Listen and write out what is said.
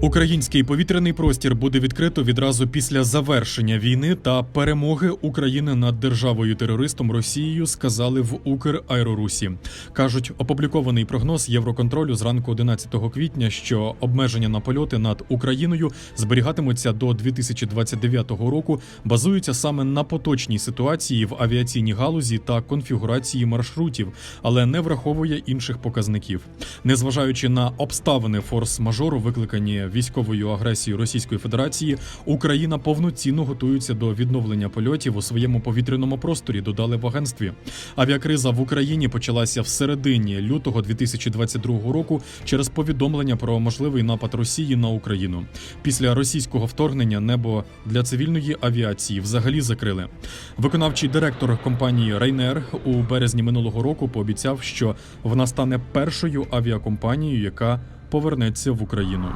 Український повітряний простір буде відкрито відразу після завершення війни та перемоги України над державою терористом Росією. Сказали в Украерорусі. кажуть, опублікований прогноз Євроконтролю зранку 11 квітня, що обмеження на польоти над Україною зберігатимуться до 2029 року, базуються саме на поточній ситуації в авіаційній галузі та конфігурації маршрутів, але не враховує інших показників. Незважаючи на обставини форс-мажору, викликані військовою агресією Російської Федерації, Україна повноцінно готується до відновлення польотів у своєму повітряному просторі. Додали в агентстві. Авіакриза в Україні почалася в середині лютого 2022 року через повідомлення про можливий напад Росії на Україну. Після російського вторгнення небо для цивільної авіації взагалі закрили. Виконавчий директор компанії Ryanair у березні минулого року пообіцяв, що вона стане першою авіакомпанією, яка повернеться в Україну.